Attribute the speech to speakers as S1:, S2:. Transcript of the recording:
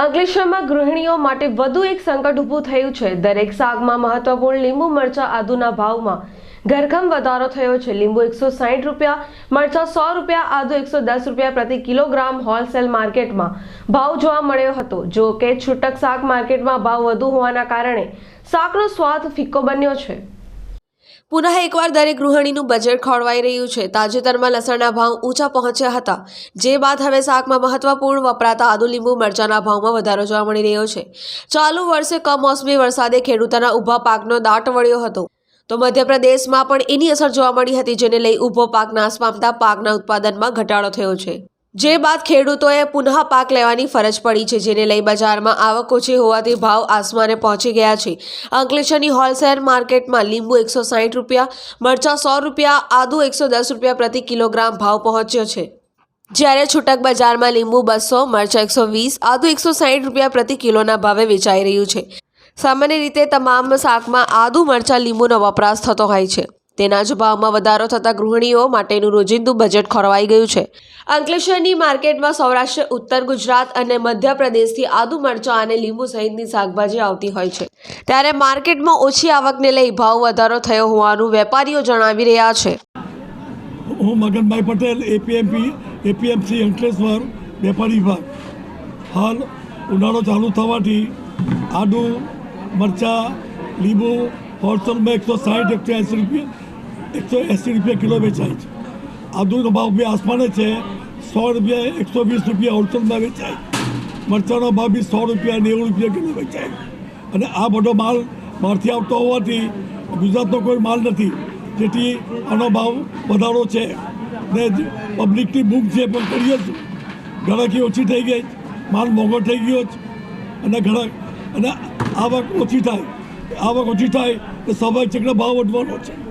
S1: અંકલેશ્વરમાં ગૃહિણીઓ માટે વધુ એક સંકટ ઊભું થયું છે. દરેક શાકમાં મહત્વપૂર્ણ લીંબુ, મરચા, આદુના ભાવમાં ઘરખમ વધારો થયો છે. લીંબુ એકસો સાઠ રૂપિયા, મરચા સો રૂપિયા, આદુ એકસો દસ રૂપિયા પ્રતિ કિલોગ્રામ હોલસેલ માર્કેટમાં ભાવ જોવા મળ્યો હતો. જો કે છૂટક શાક માર્કેટમાં ભાવ વધુ હોવાના કારણે શાકનો સ્વાદ ફિક્કો બન્યો છે. પુનઃ એકવાર દરેક ગૃહિણીનું બજેટ ખોળવાઈ રહ્યું છે. તાજેતરમાં લસણના ભાવ ઊંચા પહોંચ્યા હતા. જે બાદ હવે શાકમાં મહત્વપૂર્ણ વપરાતા આદુ લીંબુ મરચાના ભાવમાં વધારો જોવા મળી રહ્યો છે. ચાલુ વર્ષે કમોસમી વરસાદે ખેડૂતોના ઊભા પાકનો દાટ વળ્યો હતો. તો મધ્યપ્રદેશમાં પણ એની અસર જોવા મળી હતી, જેને લઈ ઊભો પાક નાશ પામતા પાકના ઉત્પાદનમાં ઘટાડો થયો છે. જે બાદ ખેડૂતોએ પુનઃ પાક લેવાની ફરજ પડી છે, જેને લઈ બજારમાં આવક ઓછી હોવાથી ભાવ આસમાને પહોંચી ગયા છે. અંકલેશ્વરની હોલસેલ માર્કેટમાં લીંબુ એકસો સાઠ રૂપિયા, મરચાં સો રૂપિયા, આદુ એકસો દસ રૂપિયા પ્રતિ કિલોગ્રામ ભાવ પહોંચ્યો છે. જ્યારે છૂટક બજારમાં લીંબુ બસો, મરચાં એકસો વીસ, આદુ એકસો સાઠ રૂપિયા પ્રતિ કિલોના ભાવે વેચાઈ રહ્યું છે. સામાન્ય રીતે તમામ શાકમાં આદુ, મરચાં, લીંબુનો વપરાશ થતો હોય છે. તેના જ ભાવમાં વધારો થતાં ગૃહિણીઓ માટેનું રોજિંદુ બજેટ ખોરવાઈ ગયું છે. અંકલેશ્વરની માર્કેટમાં સૌરાષ્ટ્ર, ઉત્તર ગુજરાત અને મધ્યપ્રદેશથી આદુ મરચાં અને લીંબુ સહિતની શાકભાજી આવતી હોય છે. ત્યારે માર્કેટમાં ઓછી આવકને લઈ ભાવ વધારો થયો હોવાનું વેપારીઓ જણાવી રહ્યા છે.
S2: હું મગનભાઈ પટેલ એપીએમપી એપીએમસી અંકલેશ્વર, વેપારી વિભાગ. હાલ ઉનાળો ચાલુ થવાથી આદુ મરચાં, લીંબુ હોલસેલમાં એકસો સાઠ, એકસો એંસી રૂપિયા એકસો એંસી રૂપિયા કિલો વેચાય છે. આદુનો ભાવ બી આસમાને છે. સો રૂપિયા, એકસો વીસ રૂપિયા હોલસેલમાં વેચાય. મરચાંનો ભાવ બી સો રૂપિયા, નેવું રૂપિયા કિલો વેચાય. અને આ બધો માલ બહારથી આવતો હોવાથી ગુજરાતનો કોઈ માલ નથી. જેથી આનો ભાવ વધારો છે. ને પબ્લિકની બુક છે પણ કરીએ છું ગ્રાહકી ઓછી થઈ ગઈ. માલ મોંઘો થઈ ગયો છે. અને ગ્રાહક અને આવક ઓછી થાય. આવક ઓછી થાય તો સ્વાભાવિક છે ભાવ વધવાનો છે.